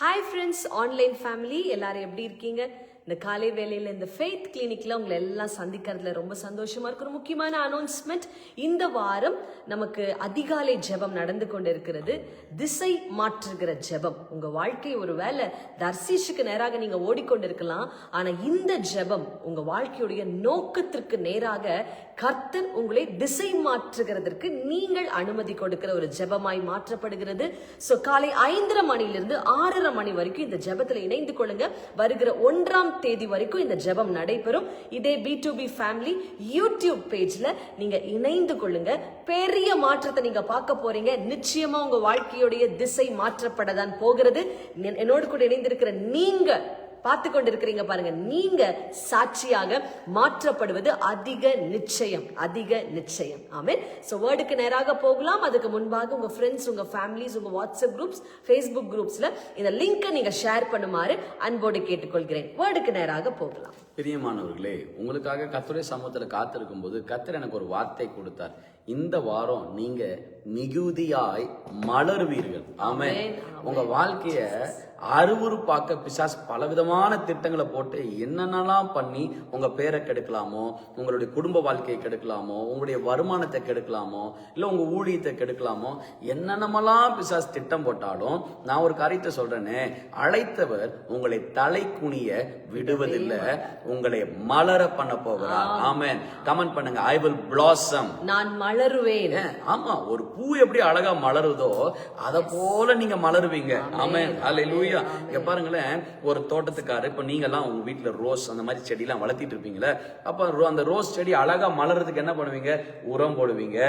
Hi friends online family எல்லாரும் எப்படி இருக்கீங்க? இந்த காலை வேலையில் இந்த ஃபெய்த் கிளினிக்கில் உங்களை எல்லாம் சந்திக்கிறதுல ரொம்ப சந்தோஷமாக இருக்கிற ஒரு முக்கியமான அனௌன்ஸ்மெண்ட் இந்த வாரம் நமக்கு அதிகாலை ஜெபம் நடந்து கொண்டு இருக்கிறது திசை மாற்றுகிற ஜெபம். உங்கள் வாழ்க்கை ஒருவேளை தர்சிஷுக்கு நேராக நீங்கள் ஓடிக்கொண்டு இருக்கலாம் ஆனால் இந்த ஜெபம் உங்கள் வாழ்க்கையுடைய நோக்கத்திற்கு நேராக கர்த்தர் உங்களை திசை மாற்றுகிறதற்கு நீங்கள் அனுமதி கொடுக்கிற ஒரு ஜெபமாய் மாற்றப்படுகிறது. ஸோ காலை ஐந்தரை மணிலிருந்து ஆறரை மணி வரைக்கும் இந்த ஜெபத்தில் இணைந்து கொள்ளுங்க. வருகிற ஒன்றாம் தேதி வரைக்கும் இந்த ஜெபம் நடைபெறும். இதே B to B family YouTube பேஜ்ல நீங்க இணைந்து கொள்ளுங்க. பெரிய மாற்றத்தை நீங்க பார்க்க போறீங்க. நிச்சயமா உங்க வாழ்க்கையுடைய திசை மாற்றப்படதான் போகிறது. என்னோடு கூட இணைந்திருக்கிற நீங்க பார்த்து கொண்டிருக்கிறீங்க பாருங்க. நீங்க சாட்சியாக மாற்றப்படுவது அதிக நிச்சயம் அதிக நிச்சயம். ஆமென். ஸோ வேர்டுக்கு நேராக போகலாம். அதுக்கு முன்பாக உங்க ஃப்ரெண்ட்ஸ் உங்க ஃபேமிலிஸ் உங்க வாட்ஸ்அப் குரூப்ஸ் ஃபேஸ்புக் குரூப்ஸ்ல இந்த லிங்கை நீங்க ஷேர் பண்ணுமாறு அன்போடு கேட்டுக்கொள்கிறேன். வேர்டுக்கு நேராக போகலாம். பிரியமானவர்களே உங்களுக்காக கத்துரை சமூகத்தில் காத்திருக்கும் போது கத்தர் எனக்கு ஒரு வார்த்தை கொடுத்தார். இந்த வாரம் நீங்கள் மிகுதியாய் மலருவீர்கள். ஆமென். ஆமென், உங்க வாழ்க்கைய அருவுருப்பாக்க பிசாஸ் பலவிதமான திட்டங்களை போட்டு என்னென்னலாம் பண்ணி உங்க பேரை கெடுக்கலாமோ உங்களுடைய குடும்ப வாழ்க்கையை கெடுக்கலாமோ உங்களுடைய வருமானத்தை கெடுக்கலாமோ இல்ல உங்க ஊழியத்தை கெடுக்கலாமோ என்னென்னமெல்லாம் பிசாஸ் திட்டம் போட்டாலும் நான் ஒரு காரியத்தை சொல்றேனே அழைத்தவர் உங்களை தலை குனிய விடுவதில்லை உங்களை மலர பண்ண போகிறார். ஆமென். கமெண்ட் பண்ணுங்க ஐ வில் blossom. நான் மலருவேன்? ஆமா ஒரு பூ எப்படி அழகா மலருதோ அத போல நீங்க மலருவீங்க. ஆமென். ஹalleluya இங்க பாருங்களேன் ஒரு தோட்டத்துக்காரர் இப்ப நீங்க எல்லாம் உங்க வீட்ல ரோஸ் அந்த மாதிரி செடி எல்லாம் வளர்த்திட்டு இருப்பீங்களே அப்ப அந்த ரோஸ் செடி அழகா மலர்றதுக்கு என்ன பண்ணுவீங்க? உரம் போடுவீங்க.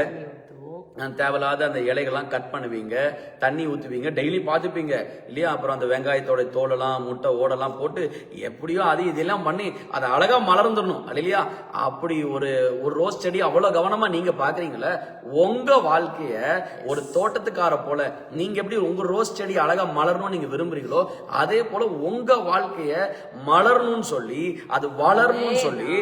தேவையில்லாத அந்த இலைகள்லாம் கட் பண்ணுவீங்க. தண்ணி ஊத்துவீங்க. டெய்லி பார்த்துப்பீங்க இல்லையா? அப்புறம் அந்த வெங்காயத்தோட தோலெல்லாம் முட்டை ஓடெல்லாம் போட்டு எப்படியோ அது இதெல்லாம் பண்ணி அதை அழகா மலர்ந்துடணும். இல்லையா? அப்படி ஒரு ஒரு ரோஸ் செடி அவ்வளவு கவனமா நீங்க பாக்குறீங்களே உங்க வாழ்க்கைய ஒரு தோட்டத்துக்கார போல நீங்க எப்படி உங்க ரோஸ் செடி அழகா மலரணும்னு நீங்க விரும்புறீங்களோ அதே போல உங்க வாழ்க்கைய மலரணும்னு சொல்லி அது வளரணும்னு சொல்லி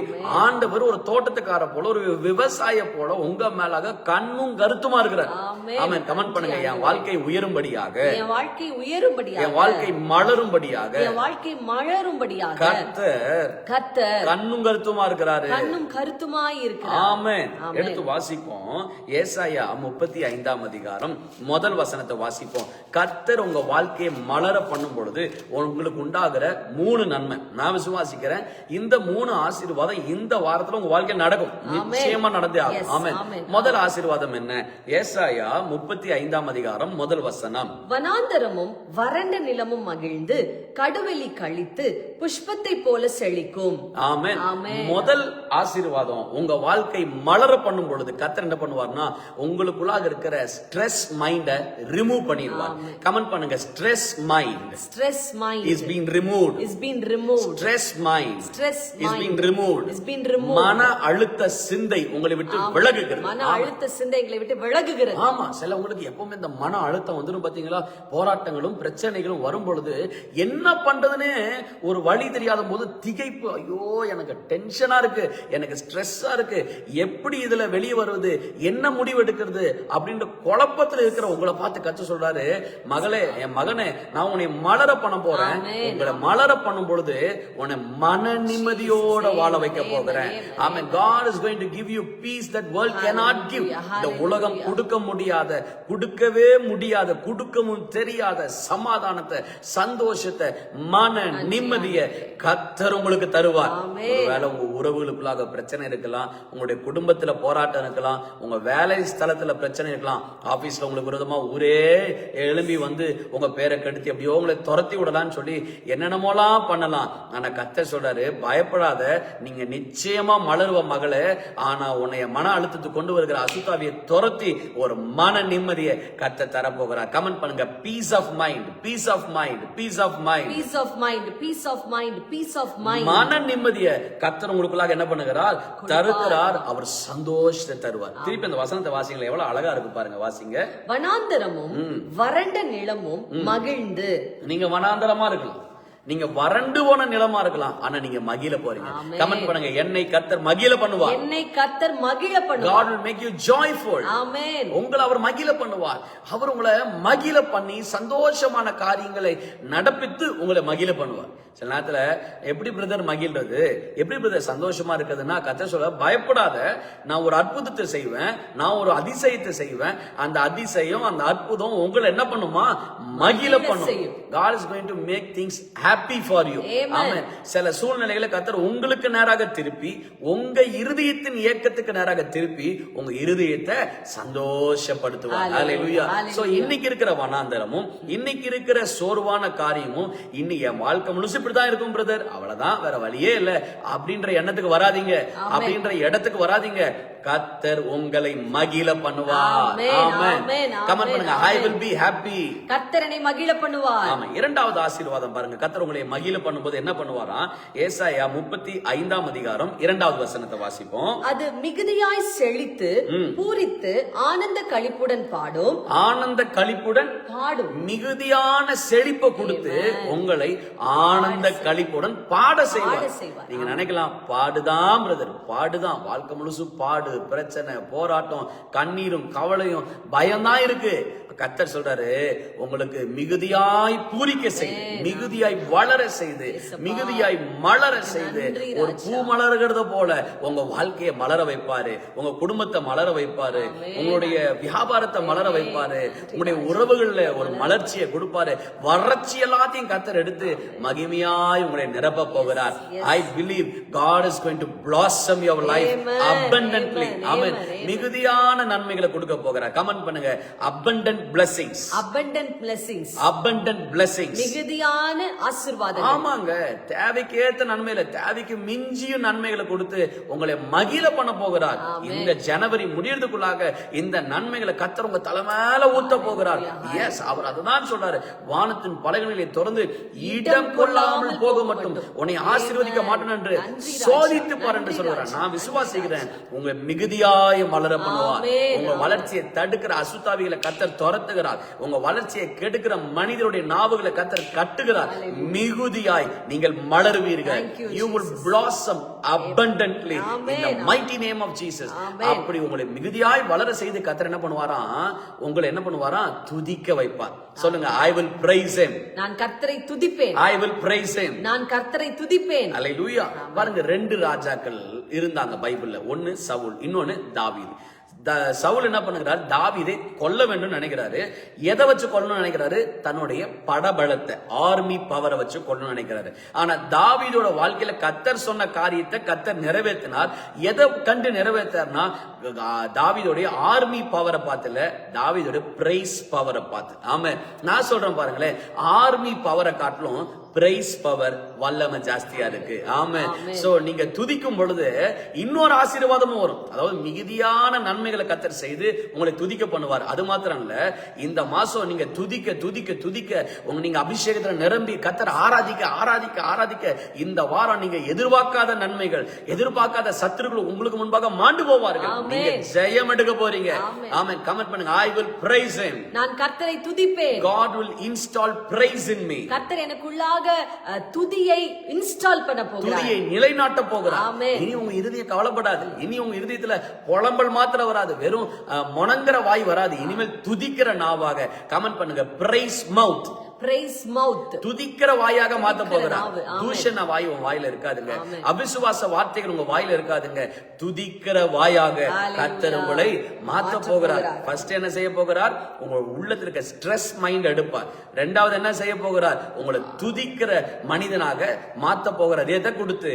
ஆண்டவர் ஒரு தோட்டத்துக்கார போல ஒரு விவசாய போல உங்க மேலாக கண்ணும் கருத்துமா இருக்கிறார். ஆமென். கமெண்ட் பண்ணுங்க. என் வாழ்க்கை உயரும்படியாக என் வாழ்க்கை உயரும்படியாக. என் வாழ்க்கை மலரும்படியாக. என் வாழ்க்கை மலரும்படியாக. கர்த்தர் கர்த்தர் கண்ணும் கருத்துமா இருக்கிறாரு. கண்ணும் கருத்துமாய் இருக்கிறார். ஆமென். ஆமென். எடுத்து வாசிப்போம். ஏசாயா முப்பத்தி ஐந்தாம் அதிகாரம் முதல் வசனத்தை வாசிப்போம். கர்த்தர் உங்க வாழ்க்கையை மலர பண்ணும் பொழுது உங்களுக்கு உண்டாகிற மூணு நன்மை. நான் விசுவாசிக்கிறேன் இந்த மூணு ஆசீர்வாதம் இந்த வாரத்துல உங்க வாழ்க்கை நடக்கும். நிச்சயமா நடந்தே ஆகும். ஆமென். முதல் ஆசீர்வாதம் என்ன? ஏசாயா முப்பத்தி ஐந்தாம் அதிகாரம் முதல் வசனம். வனாந்தரமும் வறண்ட நிலமும் மகிழ்ந்து கடுவெளி கழித்து புஷ்பத்தை போல செழிக்கும். ஆமென். முதல் ஆசீர்வாதம் உங்க வாழ்க்கை மலர பண்ணும் பொழுது கத்தர் என்ன பண்ணுவார்னா உங்களுக்குள்ளாக இருக்கிற ஸ்ட்ரெஸ் மைண்ட ரிமூவ் பண்ணிடுவார். கமெண்ட் பண்ணுங்க. Stress mind stress mind is been removed is been removed stress mind stress is been removed is been remove மன அழுத்த சிந்தை உங்களை விட்டு விலகுகிறது. மன அழுத்த சிந்தைகளை விட்டு விலகுகிறது. ஆமா. சிலவங்களுக்கு எப்பவுமே இந்த மன அழுத்தம் வந்துடும் பாத்தீங்களா? போராட்டங்களும் பிரச்சனைகளும் வரும் பொழுது என்ன பண்றதுன்னு ஒரு வழி தெரியாத போது திகைப்பு. ஐயோ எனக்கு டென்ஷனா இருக்கு. எனக்கு ஸ்ட்ரெஸ்ஸா இருக்கு. எப்படி இதுல வெளியே வருவது? என்ன முடிவு எடுக்கிறது? அப்படின்ற குழப்பத்துல இருக்கிற உங்களை பார்த்து கத்து சொல்றாரு மகளே என் மகனே நான் உன்னை மலர பண்ண போறேன். உங்களை மலர பண்ணும் பொழுது உன்னை மன நிம்மதியோட வாழ வைக்க போகிறேன். ஆமென் God is going to give you peace that world cannot give. இந்த உலகம் கொடுக்க முடியாத கொடுக்கவே முடியாத கொடுக்கவும் தெரியாத சமாதானத்தை சந்தோஷத்தை மன நிம்மதிய கத்தர் உங்களுக்கு தருவார். ஒருவேளை உங்க உறவுகளுக்குள்ளாக பிரச்சனை இருக்கலாம் உங்களுடைய குடும்பத்துல போராட்டம் இருக்கலாம் உங்க வேலை ஸ்தலத்துல பிரச்சனை இருக்கலாம். ஆபீஸ்ல உங்களுக்கு விரோதமா ஊரே எழும்பி வந்து உங்க பேரை கெடுத்து எப்படியோ உங்களை துரத்தி விடலாம்னு சொல்லி என்னென்னமோலாம் பண்ணலாம். ஆனா கத்தர் சொல்றாரு பயப்படாத நீங்க நிச்சயமா மலருவ மகளே. ஆனா உன்னைய மன அழுத்தத்துக்கு கொண்டு வருகிற அசுத்தாவியை துரத்தி ஒரு மன நிம்மதியை கத்த தரப்போகிறார். கமெண்ட் பண்ணுங்க. Peace of mind peace of mind peace of mind peace of mind peace of mind peace of mind மன நிம்மதிய கர்த்தர் உங்களுக்குள்ளாக என்ன பண்ணுகிறார்? தருகிறார். அவர் சந்தோஷத்தை தருவார். திருப்பி அந்த வசனத்தை வாசிங்களேன். எவ்வளவு அழகா இருக்கு பாருங்க வாசிங்க. வனாந்தரமும் வறண்ட நிலமும் மகிழ்ந்து. நீங்க வனாந்தரமா இருக்கலாம். நீங்க வறண்டு போன நிலமா இருக்கலாம். ஆனா நீங்க மகிழ போறீங்க. கமெண்ட் பண்ணுங்க. என்னை கத்தர் மகிழ பண்ணுவார். என்னை கத்தர் மகிழ பண்ணுவார். God will make you joyful. ஆமென். உங்களை அவர் மகிழ பண்ணுவார். அவர் உங்களை மகிழ பண்ணி சந்தோஷமான காரியங்களை நடப்பித்து உங்களை மகிழ பண்ணுவார். சில நேரத்துல எப்படி பிரதர் மகிழ்றது? எப்படி பிரதர் சந்தோஷமா இருக்குதுன்னா கத்த சொல்ல பயப்படாத. நான் ஒரு அற்புதத்தை செய்வேன். நான் ஒரு அதிசயத்தை செய்வேன். அந்த அதிசயம் அந்த அற்புதம் உங்களை என்ன பண்ணுமா? மகிழ பண்ணும். God is going to make things happy for you. Amen. ஆமென் சில சூழ்நிலைகளை கத்தர் உங்களுக்கு நேராக திருப்பி உங்க இருதயத்தின் இயக்கத்துக்கு நேராக திருப்பி உங்க இருதயத்தை சந்தோஷப்படுத்துவார். Hallelujah. So, இன்னைக்கு இருக்கிற வனாந்தரமும் இன்னைக்கு இருக்கிற சோர்வான காரியமும் இன்னைக்கு என் வாழ்க்கை முழுசு இப்படிதான் இருக்கும் பிரதர் அவ்வளவுதான் வேற வழியே இல்ல. அப்படின்ற எண்ணத்துக்கு வராதீங்க. அப்படின்ற இடத்துக்கு வராதீங்க. கத்தர் உங்களை மகிழ பண்ணுவார். கமெண்ட் பண்ணுங்க. ஐ வில் பி ஹாப்பி கத்தர் என்னை மகிழ பண்ணுவார். ஆமா இரண்டாவது ஆசீர்வாதம் பாருங்க. கத்தர் உங்களை மகிழ பண்ணும்போது என்ன பண்ணுவாராம் ஏசாயா முப்பத்தி ஐந்தாம் அதிகாரம் இரண்டாவது வசனத்தை வாசிப்போம். அது மிகுதியாய் செழித்து பூரித்து ஆனந்த களிப்புடன் பாடும். ஆனந்த களிப்புடன் பாடும். மிகுதியான செழிப்பை கொடுத்து உங்களை ஆனந்த களிப்புடன் பாட செய்வார். நீங்க நினைக்கலாம் பாடுதான் பிரதர் பாடுதான். வாழ்க்கை முழுசும் பாடு. பிரச்சனை போராட்டம் கண்ணீரும் கவலையும் பயம்தான் இருக்கு. கத்தர் சொல்றாரு உங்களுக்கு மிகுதியாய் பூரிக்க செய்து மிகுதியாய் வளர செய்து மிகுதியாய் மலர செய்து ஒரு பூ மலர்கிறத போல உங்க வாழ்க்கையை மலர வைப்பாரு உங்க குடும்பத்தை மலர வைப்பாரு உங்களுடைய வியாபாரத்தை மலர வைப்பாரு உங்களுடைய உறவுகள்ல ஒரு மலர்ச்சியை கொடுப்பாரு வறட்சி எல்லாத்தையும் கத்தர் எடுத்து மகிமையாய் உங்களை நிரப்ப போகிறார். I believe God is going to blossom your life Amen. ஆமென் Amen. மிகுதியான நன்மைகளை கொடுக்க போகிறார் கமெண்ட் பண்ணுங்க. Abundant blessings. Abundant blessings. Abundant blessings. மிகுதியான ஆசீர்வாதம் ஆமாங்க. தேவைக்கு ஏத்த நன்மையில தேவைக்கு மிஞ்சியும் நன்மைகளை கொடுத்து உங்களை மகிழ பண்ண போகிறார். இந்த ஜனவரி முடியறதுக்குள்ளாக இந்த நன்மைகளை கத்தர் உங்க தலை மேல ஊத்த போகிறார். எஸ் அவர் அதுதான் சொல்றாரு. வானத்தின் பலகணிகளை திறந்து இடம் கொள்ளாமல் போக மட்டும். உன்னை ஆசீர்வதிக்க மாட்டேன் என்று சோதித்து பார் என்று சொல்றார் நான் விசுவாசிக்கிறேன். உங்க மிகுதியாய மலர பண்ணுவார். உங்க வளர்ச்சியை தடுக்கிற அசுத்தாவிகளை கத்தர் துரத்துகிறார். உங்க வளர்ச்சியை கெடுக்கிற மனிதருடைய நாவுகளை கத்தர் கட்டுகிறார். மிகுதியாய் நீங்கள் மலருவீர்கள். You will the Amen. mighty name of Jesus. Amen. அப்படி உங்களை மிகுதியாய் வளர செய்து கத்தர் என்ன பண்ணுவாராம் உங்களை என்ன பண்ணுவாராம் துதிக்க வைப்பார். சொல்லுங்க ஐ வில் praise him. நான் கர்த்தரை துதிப்பேன். I will praise him. நான் கர்த்தரை துதிப்பேன். அல்லேலூயா பாருங்க ரெண்டு ராஜாக்கள் இருந்தாங்க பைபிளில். ஒன்று சவுல் இன்னொன்று தாவீது. த- சவுல் என்ன பண்ணுகிறார்? தாவீதை கொல்ல வேண்டும் நினைக்கிறாரு. எதை வச்சு கொல்லணும்னு நினைக்கிறாரு? தன்னுடைய படபலத்தை ஆர்மி பவரை வச்சு கொல்லணும்னு நினைக்கிறாரு. ஆனா தாவீதோட வாழ்க்கையில கத்தர் சொன்ன காரியத்தை கத்தர் நிறைவேற்றினார். எதை கண்டு நிறைவேற்றார்னா ஆ, தாவீதோடைய ஆர்மி பவரை பார்த்துல தாவீதோட பிரைஸ் பவரை பார்த்து. ஆமா நான் சொல்றேன் பாருங்களேன். ஆர்மி பவரை காட்டிலும் பிரைஸ் பவர் வல்லமை ஜாஸ்தியா இருக்கு. ஆமா சோ நீங்க துதிக்கும் பொழுது இன்னொரு ஆசீர்வாதமும் வரும். அதாவது மிகுதியான நன்மைகளை கத்தர் செய்து உங்களை துதிக்க பண்ணுவார். அது மாத்திரம் இல்ல இந்த மாசம் நீங்க துதிக்க துதிக்க துதிக்க உங்க நீங்க அபிஷேகத்துல நிரம்பி கத்தர் ஆராதிக்க ஆராதிக்க ஆராதிக்க இந்த வாரம் நீங்க எதிர்பார்க்காத நன்மைகள் எதிர்பார்க்காத சத்துருக்கள் உங்களுக்கு முன்பாக மாண்டு போவார்கள். நீங்க ஜெயம் எடுக்க போறீங்க. ஆமென். கமெண்ட் பண்ணுங்க. I will him. நான் கர்த்தரை துதிப்பேன். God will install praise in me. கர்த்தர் எனக்குள்ளாக அஹ், துதியை இன்ஸ்டால் பண்ண போகிறார். துதியை நிலைநாட்ட போகிறார். ஆமென். இனி உங்க இருதயம் கவலைப்படாது. இனி உங்க இருதயத்துல புலம்பல் மாத்திரம் வராது. வெறும் முணங்குற வாய் வராது. இனிமேல் துதிக்கிற நாவாக கமெண்ட் பண்ணுங்க. பிரைஸ் மவுத் பிரைஸ் மவுத் துதிக்கிற வாயாக மாத்த போகிறார். தூஷண வாய் உன் வாயில இருக்காதுங்க. அவிசுவாச வார்த்தைகள் உங்க வாயில இருக்காதுங்க. துதிக்கிற வாயாக. கத்தர் உங்களை மாத்த போகிறார். ஃபர்ஸ்ட் என்ன செய்ய போகிறார்? உங்க உள்ளத்துல இருக்க ஸ்ட்ரெஸ் மைண்ட் எடுப்பார். ரெண்டாவது என்ன செய்ய போகிறார்? உங்களை துதிக்கிற மனிதனாக மாத்த போகிறார். எதை கொடுத்து?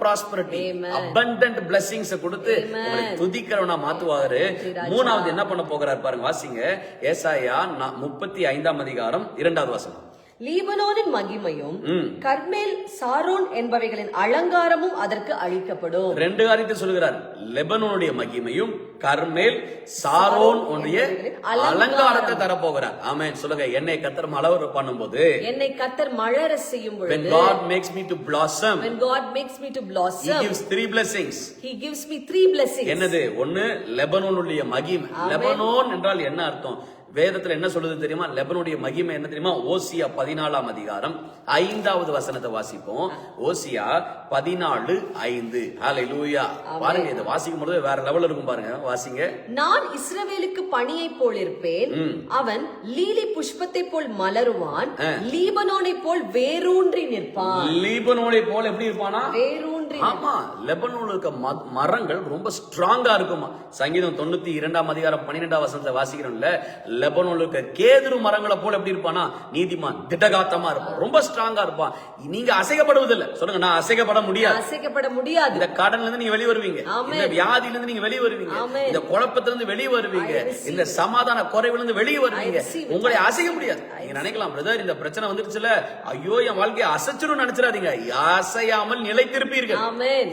Prosperity. Amen. abundant blessings கொடுத்து உங்களை துதிக்கிறவனா மாத்துவாரு. மூணாவது என்ன பண்ண போகிறார் பாருங்க வாசிங்க. ஏசாயா முப்பத்தி ஐந்தாம் அதிகாரம் இரண்டாவது வசனம். லீபனோனின் மகிமையும் கர்மேல் சாரோன் என்பவைகளின் அலங்காரமும் அதற்கு அழிக்கப்படும் ரெண்டு காரியத்தை சொல்லுகிறார் லெபனோனுடைய மகிமையும் கர்மேல் சாரோன் உடைய அலங்காரத்தை தரப்போகிறார். ஆமென். சொல்லுங்க என்னை கத்தர் மலவர் பண்ணும்போது என்னை கத்தர் மலர செய்யும் when பொழுது God makes me to blossom when God makes me to he blossom gives three blessings. he gives me three blessings. என்னது? ஒண்ணு லெபனோனுடைய மகிமை. லெபனோன் என்றால் என்ன அர்த்தம்? வேதத்துல என்ன சொல்லுது தெரியுமா? லெபனுடைய மகிமை என்ன தெரியுமா? ஓசியா பதினாலாம் அதிகாரம் ஐந்தாவது வசனத்தை வாசிப்போம். ஓசியா பதினாலு ஐந்து. ஹாலை லூயா பாருங்க இதை வாசிக்கும் பொழுது வேற லெவல்ல இருக்கும் பாருங்க. வாசிங்க. நான் இஸ்ரவேலுக்கு பணியை போல் இருப்பேன். அவன் லீலி புஷ்பத்தை போல் மலருவான். லீபனோனை போல் வேரூன்றி நிற்பான். லீபனோனை போல எப்படி இருப்பானா? வேரூன்றி ஆமா லெபனோன்ல இருக்க மரங்கள் ரொம்ப ஸ்ட்ராங்கா இருக்குமா சங்கீதம் தொண்ணூத்தி இரண்டாம் அதிகாரம் பன்னிரெண்டாம் வசனத்தை வாசிக்கிறோம்ல லெபனோன்ல இருக்க கேதுரு மரங்களை போல எப்படி இருப்பானா நீதிமான் திடகாத்தமா இருப்பான். ரொம்ப ஸ்ட்ராங்கா இருப்பான். நீங்க அசைக்கப்படுவதில்லை. சொல்லுங்க நான் அசைக்கப்பட முடியாது. அசைக்கப்பட முடியாது. இந்த கடன்ல இருந்து நீங்க வெளிய வருவீங்க. இந்த வியாதியில இருந்து நீங்க வெளிய வருவீங்க. இந்த குழப்பத்துல இருந்து வெளிய வருவீங்க. இந்த சமாதான குறைவுல இருந்து வெளிய வருவீங்க. உங்களை அசைக்க முடியாது. நீங்க நினைக்கலாம் பிரதர் இந்த பிரச்சனை வந்துருச்சுல. ஐயோ என் வாழ்க்கையை அசைச்சிரும் நினைச்சிடாதீங்க. அசையாமல் நிலைத்திருப்பீர்கள். ஆமென்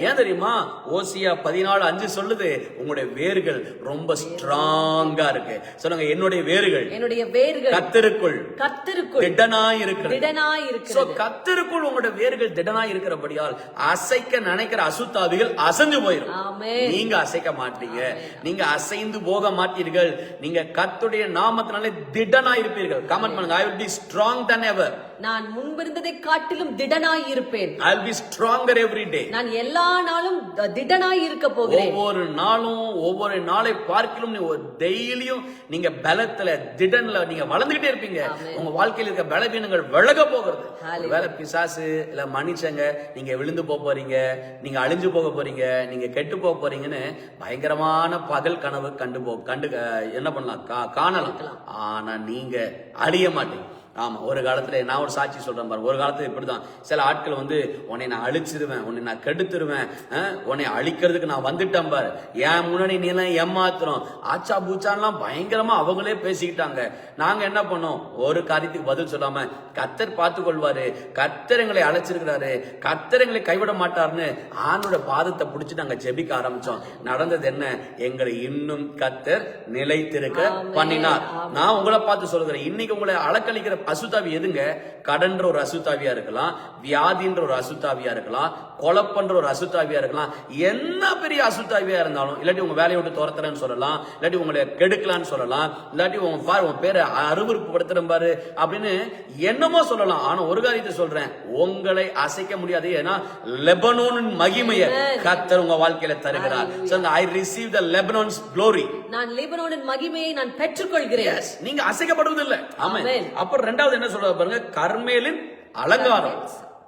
ஏன் தெரியுமா? ஓசியா பதினாலு அஞ்சு சொல்லுது உங்களுடைய வேர்கள் ரொம்ப ஸ்ட்ராங்கா இருக்கு. சொல்லுங்க என்னுடைய வேர்கள் என்னுடைய வேர்கள் கத்திருக்குள் கர்த்தருக்குள் திடனாய் இருக்கிறது திடனாய் சோ இருக்கிறது கத்திற்குள் உங்களுடைய வேர்கள் திடனாய் இருக்கிறபடியால் அசைக்க நினைக்கிற அசுத்தாவிகள் அசைஞ்சு போயிடும் நீங்க அசைக்க மாட்டீங்க. நீங்க அசைந்து போக மாட்டீர்கள். நீங்க கத்துடைய நாமத்தினாலே திடனாய் இருப்பீர்கள் கமெண்ட் பண்ணுங்க I will be strong than ever. நான் முன்பிருந்ததை காட்டிலும் திடனாய் இருப்பேன். Will be stronger every day நான் எல்லா நாளும் திடனாய் இருக்க போகிறேன். ஒவ்வொரு நாளும் ஒவ்வொரு நாளை பார்க்கிலும் நீ ஒரு டெய்லியும் நீங்க பலத்துல திடன்ல நீங்க வளர்ந்துகிட்டே இருப்பீங்க. உங்க வாழ்க்கையில் இருக்க பலவீனங்கள் விலக போகிறது. வேலை பிசாசு இல்ல மனுஷங்க நீங்க விழுந்து போக போறீங்க நீங்க அழிஞ்சு போக போறீங்க நீங்க கெட்டு போக போறீங்கன்னு பயங்கரமான பகல் கனவு கண்டு போ கண்டு என்ன பண்ணலாம்? காணலாம். ஆனா நீங்க அழிய மாட்டீங்க. ஆமா ஒரு காலத்துல நான் ஒரு சாட்சி சொல்றேன் பாரு ஒரு காலத்துல இப்படிதான். சில ஆட்கள் வந்து உன்னை நான் அழிச்சிருவேன் உன்னை நான் கெடுத்துருவேன் உன்னை அழிக்கிறதுக்கு நான் வந்துட்டேன் பாரு. என் முன்னாடி நீ எல்லாம் ஏமாத்துறோம். ஆச்சா பூச்சான்லாம் பயங்கரமா அவங்களே பேசிக்கிட்டாங்க. நாங்க என்ன பண்ணோம்? ஒரு காரியத்துக்கு பதில் சொல்லாம கத்தர் பார்த்து கொள்வாரு கத்தர் எங்களை அழைச்சிருக்கிறாரு. கத்தர் எங்களை கைவிட மாட்டாருன்னு ஆணோட பாதத்தை பிடிச்சி நாங்க ஜெபிக்க ஆரம்பிச்சோம். நடந்தது என்ன? எங்களை இன்னும் கத்தர் நிலைத்திருக்க பண்ணினார். நான் உங்களை பார்த்து சொல்கிறேன் இன்னைக்கு உங்களை அலக்களிக்கிற அசுத்தாவி எதுங்க? கடன்ற ஒரு அசுத்தாவியா இருக்கலாம் வியாதின்ற ஒரு அசுத்தாவியா இருக்கலாம் கொலப்பன்ற ஒரு அசுத்தாவியா இருக்கலாம். என்ன பெரிய அசுத்தாவியா இருந்தாலும் இல்லாட்டி உங்க வேலையை விட்டு துரத்துறேன்னு சொல்லலாம் இல்லாட்டி உங்களை கெடுக்கலான்னு சொல்லலாம் இல்லாட்டி உங்க பாரு உங்க பேரை படுத்துறேன் பாரு அப்படின்னு என்னமோ சொல்லலாம். ஆனா ஒரு காரியத்தை சொல்றேன். உங்களை அசைக்க முடியாது. ஏன்னா லெபனோனின் மகிமையை கத்தர் உங்க வாழ்க்கையில தருகிறார். ஐ ரிசீவ் த லெபனோன்ஸ் க்ளோரி நான் லீபனோனின் மகிமையை நான் பெற்றுக்கொள்கிறேன். நீங்க அசைக்கப்படுவதில்லை. ஆமென். Amen. அப்புறம் ரெண்டாவது என்ன சொல்ற பாருங்க? கர்மேலின் அலங்காரம்.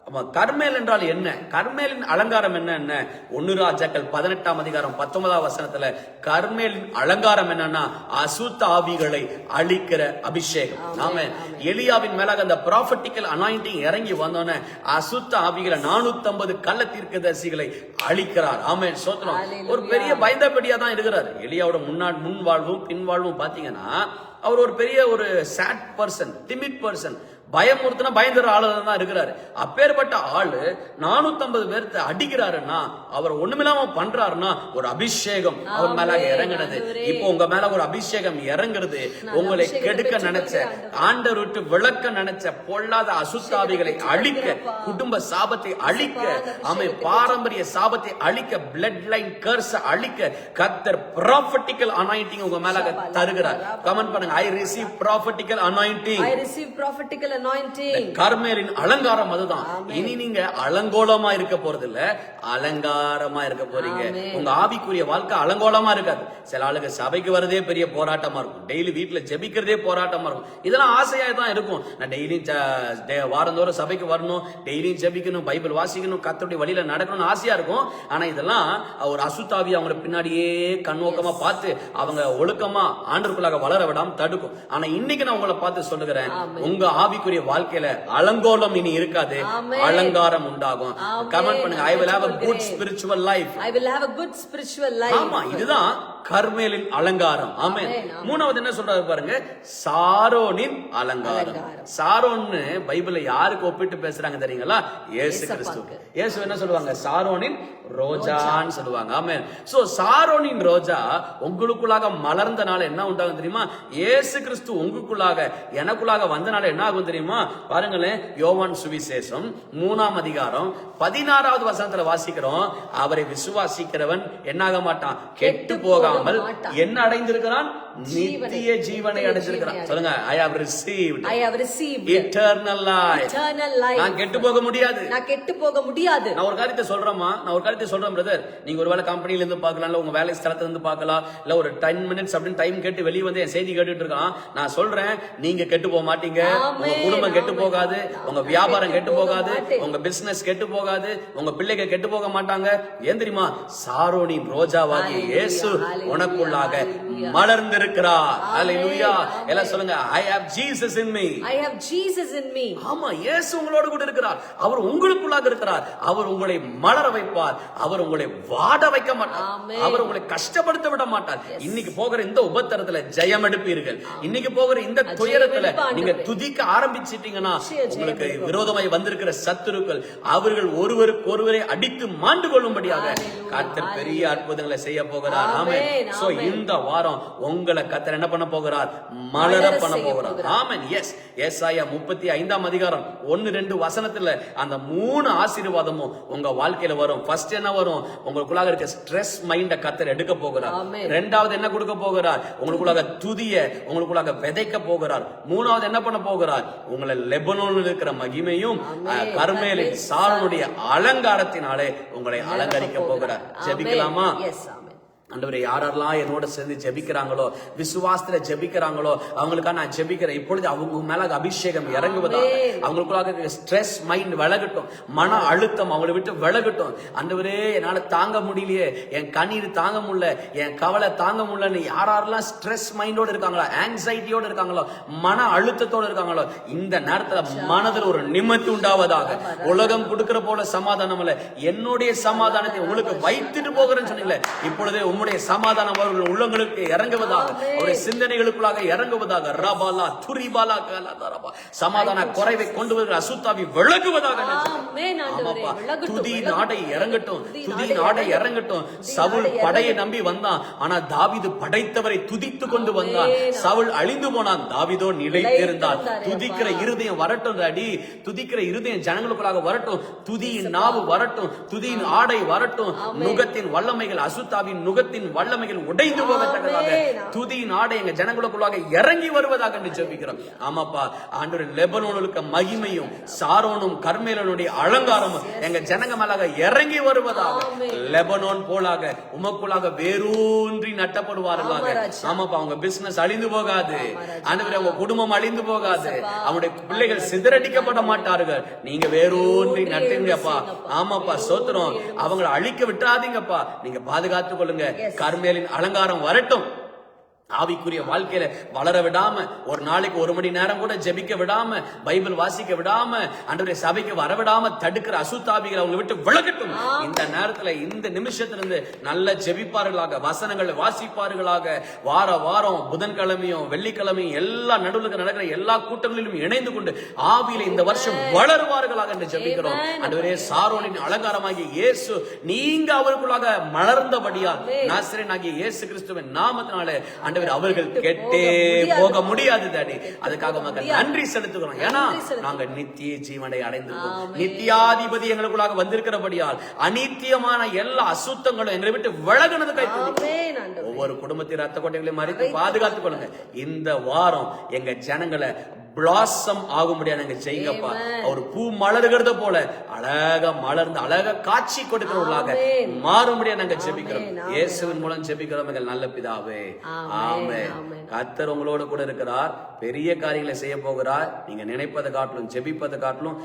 ஆமா, கர்மேல் என்றால் என்ன? கர்மேலின் அலங்காரம் என்ன என்ன? ஒன்னு ராஜாக்கள் பதினெட்டாம் அதிகாரம் பத்தொன்பதாம் வசனத்துல கர்மேலின் அலங்காரம் என்னன்னா அசுத்த ஆவிகளை அழிக்கிற அபிஷேகம். ஆமா எலியாவின் மேலாக அந்த ப்ராஃபட்டிக்கல் அனாயிண்டிங் இறங்கி வந்தோன்னே அசுத்த ஆவிகளை நானூத்தி ஐம்பது கள்ள தீர்க்கதரிசிகளை அழிக்கிறார். ஆமென் சோத்திரம். ஒரு பெரிய பயந்தபடியா தான் இருக்கிறார். எலியாவோட முன்னாடி முன் வாழ்வும் பின் வாழ்வும் பாத்தீங்கன்னா அவர் ஒரு பெரிய ஒரு சேட் பர்சன் டிமிட் பர்சன் பயமுறுத்தினா பயந்துற ஆளு தான் இருக்கிறாரு. அப்பேற்பட்ட ஆளு நானூத்தி பேர்த்த அடிக்கிறாருன்னா அவர் ஒண்ணுமில்லாம பண்றாருன்னா ஒரு அபிஷேகம் அவர் மேல இறங்குனது. இப்போ உங்க மேல ஒரு அபிஷேகம் இறங்குறது உங்களை கெடுக்க நினைச்ச ஆண்டர் விட்டு விளக்க நினைச்ச பொல்லாத அசுத்தாவிகளை அழிக்க குடும்ப சாபத்தை அழிக்க ஆமை பாரம்பரிய சாபத்தை அழிக்க பிளட் லைன் கர்ஸ் அழிக்க கத்தர் ப்ராஃபட்டிக்கல் அனாயிண்டிங் உங்க மேல தருகிறார். கமெண்ட் பண்ணுங்க. I receive prophetical anointing I receive prophetical கர்மேலின் அலங்காரம் அதுதான். இனி நீங்க அலங்கோலமா இருக்க போறது இல்ல அலங்காரமா இருக்க போறீங்க. உங்க ஆவிக்குரிய வாழ்க்கை அலங்கோலமா இருக்காது. சில ஆளுங்க சபைக்கு வரதே பெரிய போராட்டமா இருக்கும். டெய்லி வீட்டுல ஜெபிக்கிறதே போராட்டமா இருக்கும். இதெல்லாம் ஆசையா தான் இருக்கும். நான் டெய்லியும் வாரந்தோறும் சபைக்கு வரணும். டெய்லியும் ஜெபிக்கணும் பைபிள் வாசிக்கணும் கத்தருடைய வழியில நடக்கணும்னு ஆசையா இருக்கும். ஆனா இதெல்லாம் ஒரு அசுத்தாவி அவங்கள பின்னாடியே கண்ணோக்கமா பார்த்து அவங்க ஒழுக்கமா ஆண்டருக்குள்ளாக வளர விடாம தடுக்கும். ஆனா இன்னைக்கு நான் உங்களை பார்த்து சொல்லுகிறேன். உங்க ஆவிக்குரிய வாழ்க்கையில அலங்கோலம் இனி இருக்காது. அலங்காரம் உண்டாகும். கமெண்ட் பண்ணுங்க I will have a good ஏற்றுக்கொள்கிறேன். Spiritual life I will have a good spiritual life ஆமா இதுதான் கர்மேலின் அலங்காரம். ஆமென். மூணாவது என்ன சொல்றாரு பாருங்க? சாரோனின் அலங்காரம். சாரோன்னு பைபிள்ல யாருக்கு ஒப்பிட்டு பேசுறாங்க தெரியுங்களா? இயேசு கிறிஸ்து இயேசு என்ன சொல்லுவாங்க? சாரோனின் ரோஜான்னு சொல்லுவாங்க. ஆமென். சோ சாரோனின் ரோஜா உங்களுக்குள்ளாக மலர்ந்தனால என்ன உண்டாகும் தெரியுமா? இயேசு கிறிஸ்து உங்களுக்குள்ளாக எனக்குள்ளாக வந்தனால என்ன ஆகும் தெரியுமா? பாருங்களேன் யோவான் சுவிசேஷம் மூணாம் அதிகாரம் பதினாறாவது வசனத்துல வாசிக்கிறோம். அவரை விசுவாசிக்கிறவன் என்னாக மாட்டான்? கெட்டு போக மாட்டான். என்ன அடைந்திருக்கிறான்? நித்திய ஜீவனை அடைஞ்சிருக்கிறான் சொல்லுங்க I have received I have received eternal life eternal life. நான் கெட்டு போக முடியாது. நான் கெட்டு போக முடியாது. நான் ஒரு காரியத்தை சொல்றேம்மா. நான் ஒரு காரியத்தை சொல்றேன் பிரதர் நீங்க ஒருவேளை கம்பெனில இருந்து பார்க்கலாம் இல்ல உங்க வேலை ஸ்தலத்துல இருந்து பார்க்கலாம் இல்ல ஒரு டென் மினிட்ஸ் அப்படின்னு டைம் கேட்டு வெளியே வந்து என் செய்தி கேட்டுட்டு இருக்கான். நான் சொல்றேன் நீங்க கெட்டு போக மாட்டீங்க. உங்க குடும்பம் கெட்டு. போகாது. உங்க வியாபாரம் கெட்டு கெட்டு போக போகாது. உங்க பிசினஸ் கெட்டு போகாது. உங்க பிள்ளைங்க கெட்டு போக மாட்டாங்க. ஏன் தெரியுமா? சாரோனின் ரோஜாவாகிய இயேசு உனக்குள்ளாக. மலர்ந்திருக்கிறார். ஹalleluya. எல்லாம் சொல்லுங்க. I have Jesus in me I have Jesus in me. ஆமா இயேசு உங்களோடு கூட இருக்கிறார். அவர் உங்களுக்குள்ளாக இருக்கிறார். அவர் உங்களை மலர வைப்பார். அவர் உங்களை வாட வைக்க மாட்டார். அவர் உங்களை கஷ்டப்படுத்த விட மாட்டார். இன்னைக்கு போகிற இந்த உபத்திரத்துல ஜெயம் எடுப்பீர்கள். இன்னைக்கு போகிற இந்த துயரத்துல நீங்க. துதிக்க ஆரம்பிச்சிட்டீங்கன்னா உங்களுக்கு. விரோதமாய் வந்திருக்கிற சத்துருக்கள் அவர்கள் ஒருவருக்கு ஒருவரை அடித்து மாண்டு கொள்ளும்படியாக கர்த்தர் பெரிய. அற்புதங்களை செய்ய போகிறார். ஆமே சோ. இந்த வாரம் உங்களை கர்த்தர் என்ன பண்ண போகிறார்? மலர பண்ண போகிறார். ஆமென். எஸ் ஏசாயா முப்பத்தி ஐந்தாம் அதிகாரம் ஒன்னு ரெண்டு வசனத்துல அந்த மூணு ஆசீர்வாதமும் உங்க வாழ்க்கையில வரும். ஃபர்ஸ்ட் என்ன வரும்? உங்களுக்குள்ளாக இருக்க ஸ்ட்ரெஸ் மைண்ட கத்தர் எடுக்க போகிறார். ரெண்டாவது என்ன கொடுக்க போகிறார்? உங்களுக்குள்ளாக துதிய உங்களுக்குள்ளாக விதைக்க போகிறார். மூணாவது என்ன பண்ண போகிறார்? உங்களை லெபனோனில் இருக்கிற மகிமையும் கர்மேலின் கர்மேல் சாரனுடைய அலங்காரத்தினாலே உங்களை அலங்கரிக்க போகிறார். ஆமென். ஆண்டவரே யாரெல்லாம் என்னோட சேர்ந்து ஜெபிக்கிறாங்களோ விசுவாசத்துல ஜெபிக்கிறாங்களோ அவங்களுக்காக நான் ஜெபிக்கிறேன். இப்பொழுது அவங்க மேல அபிஷேகம் இறங்குவதாக. அவங்களுக்குள்ளாக ஸ்ட்ரெஸ் மைண்ட் விலகட்டும் மன அழுத்தம் அவங்களை விட்டு விலகட்டும். ஆண்டவரே என்னால தாங்க முடியலையே என் கண்ணீர் தாங்க முடியல என் கவலை தாங்க முடியலன்னு யாரெல்லாம் ஸ்ட்ரெஸ் மைண்டோட இருக்காங்களோ ஆங்ஸைட்டியோட இருக்காங்களோ மன அழுத்தத்தோட இருக்காங்களோ இந்த நேரத்துல மனதில் ஒரு நிம்மதி உண்டாவதாக. உலகம் கொடுக்கிற போல சமாதானம் இல்ல. என்னுடைய சமாதானத்தை உங்களுக்கு வைத்துட்டு போகிறேன்னு சொன்னீங்களே இப்பொழுதே உம்முடைய சமாதானம் அவர்கள் உள்ளங்களுக்கு இறங்குவதாக அவருடைய சிந்தனைகளுக்குள்ளாக இறங்குவதாக ரபாலா துரிபாலா கலா சமாதான குறைவை கொண்டு வருகிற அசுத்தாவி விலகுவதாக துதி. நாடை இறங்கட்டும். துதி நாடை இறங்கட்டும். சவுல் படையை. நம்பி வந்தான். ஆனா தாவீது படைத்தவரை துதித்து கொண்டு. வந்தான். சவுல் அழிந்து போனான். தாவீதோ நிலைத்திருந்தான் துதிக்கிற. இருதயம் வரட்டும் அடி துதிக்கிற இருதயம் ஜனங்களுக்குள்ளாக வரட்டும். துதியின் நாவு வரட்டும். துதியின் ஆடை வரட்டும். நுகத்தின் வல்லமைகள் அசுத்தாவின் நுகத்தின் வல்லமைகள் உடைந்து போகத்தக்கதாக. துதியின் ஆடை எங்க ஜனங்களுக்குள்ளாக இறங்கி வருவதாக என்று ஜெபிக்கிறோம் ஆமாப்பா ஆண்டவர் லெபனோனுக்கு மகிமையும் சாரோனும் கர்மேலனுடைய அலங்காரமும் எங்க ஜனங்க மேலாக இறங்கி வருவதாக. லெபனோன் போலாக உமக்குள்ளாக வேரூன்றி நட்டப்படுவார்களாக. ஆமாப்பா அவங்க பிசினஸ் அழிந்து போகாது. ஆண்டவரே அவங்க குடும்பம் அழிந்து போகாது. அவங்களுடைய பிள்ளைகள் சிதறடிக்கப்பட மாட்டார்கள் நீங்க வேரூன்றி நட்டுங்கப்பா. ஆமாப்பா சோத்திரம் அவங்களை அழிக்க விட்டுறாதீங்கப்பா நீங்க பாதுகாத்துக் கொள்ளுங்க. கர்மேலின் அலங்காரம் வரட்டும். ஆவிக்குரிய வாழ்க்கையில வளர விடாம ஒரு நாளைக்கு ஒரு மணி நேரம் கூட ஜெபிக்க விடாம பைபிள் வாசிக்க விடாம அன்றைய சபைக்கு வர விடாம தடுக்கிற அசுத்தாபிகளை அவங்க விட்டு விலகட்டும். இந்த நேரத்துல இந்த நிமிஷத்துல இருந்து நல்ல ஜெபிப்பார்களாக வசனங்களை வாசிப்பார்களாக வார வாரம் புதன்கிழமையும் வெள்ளிக்கிழமையும் எல்லா நடுவுல நடக்கிற எல்லா கூட்டங்களிலும் இணைந்து கொண்டு ஆவியில இந்த வருஷம் வளருவார்களாக என்று ஜெபிக்கிறோம். அன்றைய சாரோனின் அலங்காரமாகிய இயேசு நீங்க அவருக்குள்ளாக மலர்ந்தபடியால் நாசிரியனாகிய இயேசு கிறிஸ்துவின் நாமத்தினாலே ஆண்டவர் அவர்கள் கெட்டே போக முடியாது டாடி அதுக்காக மக்கள் நன்றி செலுத்துகிறோம். ஏன்னா. நாங்க நித்திய ஜீவனை அடைந்திருக்கோம். நித்தியாதிபதி எங்களுக்குள்ளாக வந்திருக்கிறபடியால் அநித்தியமான எல்லா அசுத்தங்களும் எங்களை விட்டு விலகுனது ஆண்டவரே. ஒவ்வொரு குடும்பத்தின் ரத்த கொட்டைகளையும் மறைத்து பாதுகாத்துக் கொள்ளுங்க. இந்த வாரம் எங்க ஜனங்களை பிளாசம் ஆகும்படியா நாங்க செய்யுங்கப்பா. ஒரு பூ மலர்கிறத போல அழகா மலர்ந்து அழகா காட்சி கொடுக்கிறவர்களாக. மாறும்படியா நாங்க ஜெபிக்கிறோம். இயேசுவின் மூலம் ஜெபிக்கிறோம் எங்கள் நல்ல பிதாவே. Amen. கர்த்தர் உங்களோட கூட இருக்கிறார். பெரிய காரியங்களை செய்ய போகிறார். நீங்க நினைப்பதை காட்டிலும் ஜெபிப்பதை காட்டிலும்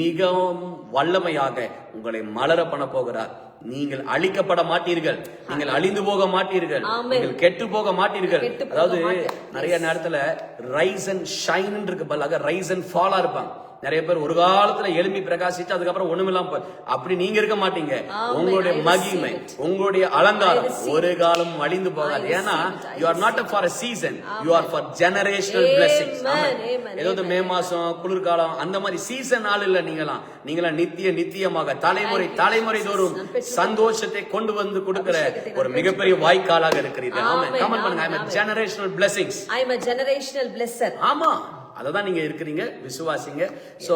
மிகவும் வல்லமையாக உங்களை மலர பண்ண போகிறார். நீங்கள் அழிக்கப்பட மாட்டீர்கள். நீங்கள் அழிந்து போக மாட்டீர்கள். நீங்கள் கெட்டு போக மாட்டீர்கள். அதாவது. நிறைய நேரத்துல ரைஸ் அண்ட் ஷைன் இருக்கு பதிலாக ரைஸ் அண்ட் ஃபாலா இருப்பாங்க. நிறைய பேர் ஒரு காலத்துல எழும்பி பிரகாசிச்சு அதுக்கப்புறம் ஒண்ணுமில்லாம அப்படி நீங்க இருக்க மாட்டீங்க. Amen. உங்களுடைய மகிமை. உங்களுடைய அலங்காரம் ஒரு காலம் அழிந்து போகாது. ஏன்னா you are not for a season you are for generational Amen. ஏதாவது மே மாசம் குளிர்காலம் அந்த மாதிரி சீசன் ஆள் இல்ல நீங்களாம். நீங்களாம் நித்திய நித்தியமாக தலைமுறை தலைமுறை தோறும். சந்தோஷத்தை கொண்டு வந்து கொடுக்கிற ஒரு மிகப்பெரிய வாய்க்காலாக இருக்கிறீர்கள். கமெண்ட் பண்ணுங்க. I Amen. Generational blessings am a generational blesser. ஆமா. அதை தான் நீங்க இருக்கிறீங்க விசுவாசிங்க. ஸோ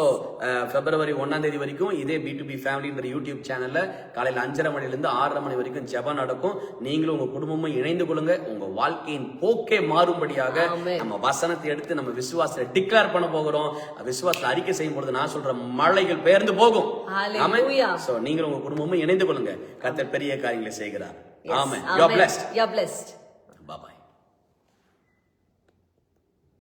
பிப்ரவரி ஒன்னாம் தேதி வரைக்கும் இதே பி டு பி ஃபேமிலின்ற யூடியூப் சேனல்ல காலையில அஞ்சரை மணிலிருந்து ஆறரை மணி வரைக்கும் ஜெபம் நடக்கும். நீங்களும் உங்க குடும்பமும் இணைந்து கொள்ளுங்க. உங்க வாழ்க்கையின் போக்கே மாறும்படியாக. நம்ம வசனத்தை எடுத்து நம்ம விசுவாசத்தை டிக்ளேர் பண்ண போகிறோம். விசுவாசத்தை அறிக்கை செய்யும் பொழுது நான் சொல்ற மழைகள் பெயர்ந்து போகும். நீங்களும் உங்க குடும்பமும் இணைந்து கொள்ளுங்க. கர்த்தர் பெரிய காரியங்களை செய்கிறார். ஆமென் யூ ஆர். பிளஸ்ட்.